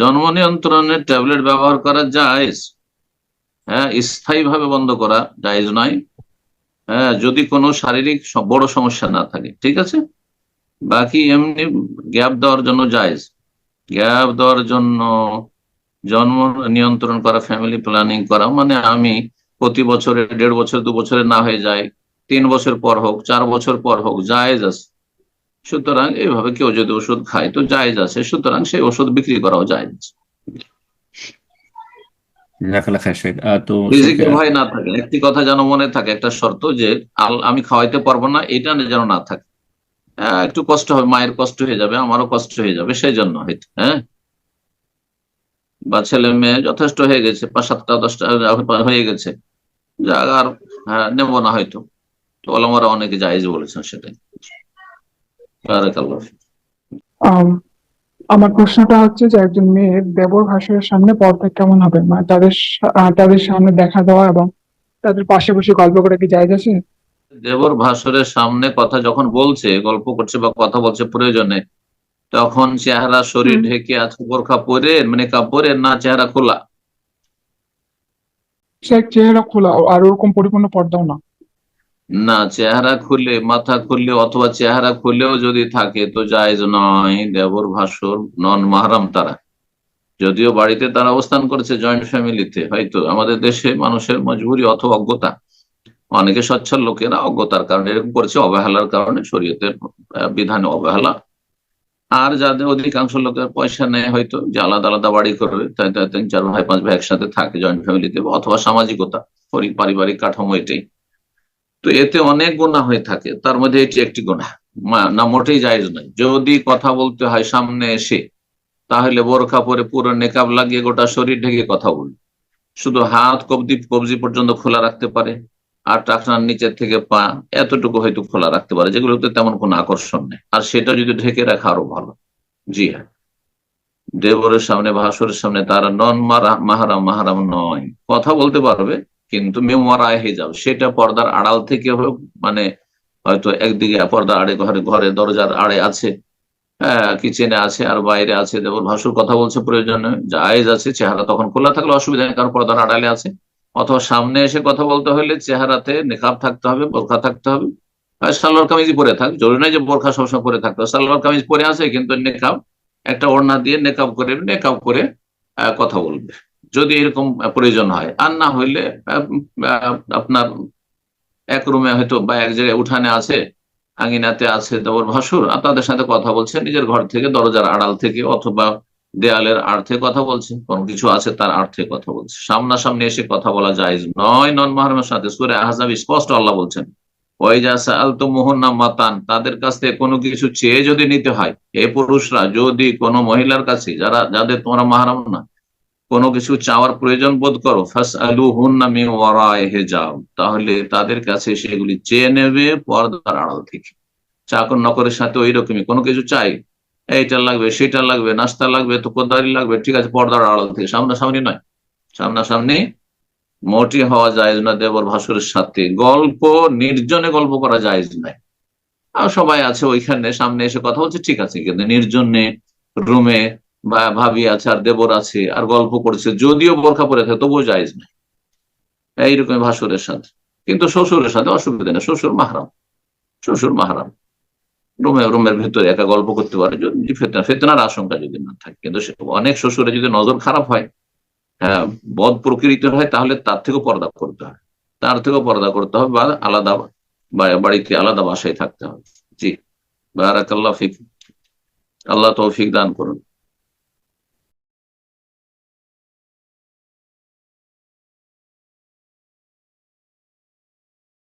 জন্ম নিয়ন্ত্রণের ট্যাবলেট ব্যবহার করা জায়েজ। হ্যাঁ স্থায়ী ভাবে বন্ধ করা জায়েজ নয়। হ্যাঁ যদি কোনো শারীরিক বড় সমস্যা না থাকে, ঠিক আছে? বাকি এমনি গ্যাপ দেওয়ার জন্য জায়েজ। গ্যাপ দেওয়ার জন্য জন্ম নিয়ন্ত্রণ করা, ফ্যামিলি প্ল্যানিং করা মানে আমি প্রতি বছরে, দেড় বছর, দু বছরে না হয়ে যায়, তিন বছর পর হোক, চার বছর পর হোক, জায়েজ আছে। সুতরাং এইভাবে কেউ যদি ওষুধ খায় তো জায়েজ আছে সুতরাং সেই ওষুধ বিক্রি করাও জায়েজ তো না থাকে। একটি কথা যেন মনে থাকে একটা শর্ত যে আমি খাওয়াইতে পারব না এটা যেন না থাকে। হ্যাঁ, একটু কষ্ট হবে মায়ের কষ্ট হয়ে যাবে আমারও কষ্ট হয়ে যাবে সেই জন্য হয়তো হ্যাঁ? বা ছেলে মেয়ে যথেষ্ট হয়ে গেছে পাঁচ সাতটা দশটা হয়ে গেছে। যা আর হ্যাঁ, নেব না হয়তো। তো ওলামারা অনেকে জায়েজ বলেছেন সেটাই। আমার প্রশ্নটা হচ্ছে যে একজন মেয়ে দেবর ভাসুরের সামনে পর্দা কেমন হবে? মানে তাদের তাদের সামনে দেখা দেওয়া এবং তাদের পাশে বসে গল্প করে কি জায়েজ আছে দেবর ভাসুরের সামনে কথা যখন বলছে গল্প করছে বা কথা বলছে প্রয়োজনে তখন চেহারা শরীর ঢেকে আছে বোরখা পরে মানে কাপড়ে না চেহারা খোলা? চেহারা খোলা আর ওরকম পরিপূর্ণ পর্দাও না। না, চেহারা খুলে, মাথা খুললে অথবা চেহারা খুলেও যদি থাকে, তো জায়েজ নয়। দেবর, ভাসুর, নন, মাহারাম তারা। যদিও বাড়িতে তারা অবস্থান করেছে জয়েন্ট ফ্যামিলিতে হয়তো। আমাদের দেশে মানুষের মজবুরি অথবা অজ্ঞতা। অনেকে সচ্ছল লোকেরা অজ্ঞতার কারণে, এরকম করেছে অবহেলার কারণে, শরীয়তের বিধানে অবহেলা। আর যাদের অধিকাংশ লোকের পয়সা নেয় হয়তো যে আলাদা আলাদা বাড়ি করবে, তাই তিন, চার ভাই, পাঁচ ভাই একসাথে থাকে জয়েন্ট ফ্যামিলিতে অথবা সামাজিকতা, পরি- পারিবারিক কাঠামো এটাই। তো এতে অনেক গোনা হয়ে থাকে। তার মধ্যে এটি একটি মা- না, মোটেই জায়েজ নয়। যদি কথা বলতে হয় সামনে এসে, তাহলে বোরখা পরে পুরো নেকাব লাগিয়ে গোটা শরীর ঢেকে কথা বলবে শুধু হাত, কবজি কবজি পর্যন্ত খোলা রাখতে পারে, আর টাকনার নিচের থেকে পা, এতটুকু হয়তো খোলা রাখতে পারে, যেগুলোতে তেমন কোনো আকর্ষণ নেই। আর সেটা যদি ঢেকে রাখা আরও ভালো। জি হ্যাঁ। দেবরের সামনে ভাসুরের সামনে তারা নন মারা, মাহারাম মাহারাম নয়। কথা বলতে পারবে কিন্তু মেমোরায় হয়ে যাবে। সেটা পর্দার আড়াল থেকে হোক মানে হয়তো একদিকে পর্দা আড়ে ঘরে ঘরে দরজার আড়ে আছে হ্যাঁ কিচেনে আছে, আর বাইরে আছে, দেবর ভাসুর কথা বলছে, প্রয়োজনে জায়েজ আছে, চেহারা তখন খোলা থাকলে অসুবিধা নেই, কারণ পর্দার আড়ালে আছে। অথবা সামনে এসে কথা বলতে হলে চেহারাতে নেকাব থাকতে হবে, বোরখা থাকতে হবে। সালোয়ার কামিজই পরে থাক, জরুরি নয় যে বোরখা সবসময় পরে থাকতে হবে। সালোয়ার কামিজ পরে আছে, কিন্তু নেকাব, একটা ওড়না দিয়ে নেকাব করে নেকাব করে কথা বলবে। যদি এরকম প্রয়োজন হয়। আর না হইলে আপনার এক রুমে হয়তো বা এক জায়গায় উঠানে আছে, আঙিনাতে আছে দেবর ভাসুর, আর তাদের সাথে কথা বলছে, নিজের ঘর থেকে দরজার আড়াল থেকে অথবা দেয়ালের আর্থে কথা বলছে, কোন কিছু আছে তার আর্থে কথা বলছে। সামনাসামনি এসে কথা বলা যায় নয়। নন মাহরমের সাথে সুরে আহজাব স্পষ্ট আল্লাহ বলছেন মাতান, তাদের কাছ থেকে কোনো কিছু চেয়ে যদি নিতে হয় এ পুরুষরা, যদি কোনো মহিলার কাছে, যারা, যাদের তোমরা মাহারাম না কোনো কিছু চাওয়ার প্রয়োজন বোধ করো? ফাস আলু হুন্না মি ওয়ারায় হেজাব। তাহলে তাদের কাছে সেগুলি চেয়ে নেবে পর্দার আড়াল থেকে। চাকর নকরের সাথে ওই রকমই কোনো কিছু চাই? এইটা লাগবে, সেটা লাগবে, নাস্তা লাগবে তো কোদারি লাগবে, ঠিক আছে, পর্দার আড়াল থেকে। সামনাসামনি নয়। সামনাসামনি মোটি হওয়া যায় না দেবর ভাসুরের সাথে। গল্প, নির্জনে গল্প করা যায় নাই আর সবাই আছে ওইখানে, সামনে এসে কথা বলছে, ঠিক আছে, কিন্তু নির্জনে রুমে বা ভাবি আছে, আর দেবর আছে, আর গল্প করছে, যদিও বোরখা পরে থাকে, তবুও জায়েজ নাই। এইরকম ভাসুরের সাথে। কিন্তু শ্বশুরের সাথে অসুবিধা নেই, শ্বশুর মাহারাম শ্বশুর মাহারাম। রুমে, রুমের ভেতরে একা গল্প করতে পারে, যদি ফেতনা, ফেতনার আশঙ্কা যদি না থাকে। কিন্তু অনেক শ্বশুরে যদি নজর খারাপ হয় হ্যাঁ বদ প্রকৃতির হয়, তাহলে তার থেকেও পর্দা করতে হয়। তার থেকেও পর্দা করতে হবে, বা আলাদা বাড়িতে আলাদা বাসায় থাকতে হবে। জি, বারাকাল্লাহ ফিক। আল্লাহ তৌফিক দান করুন।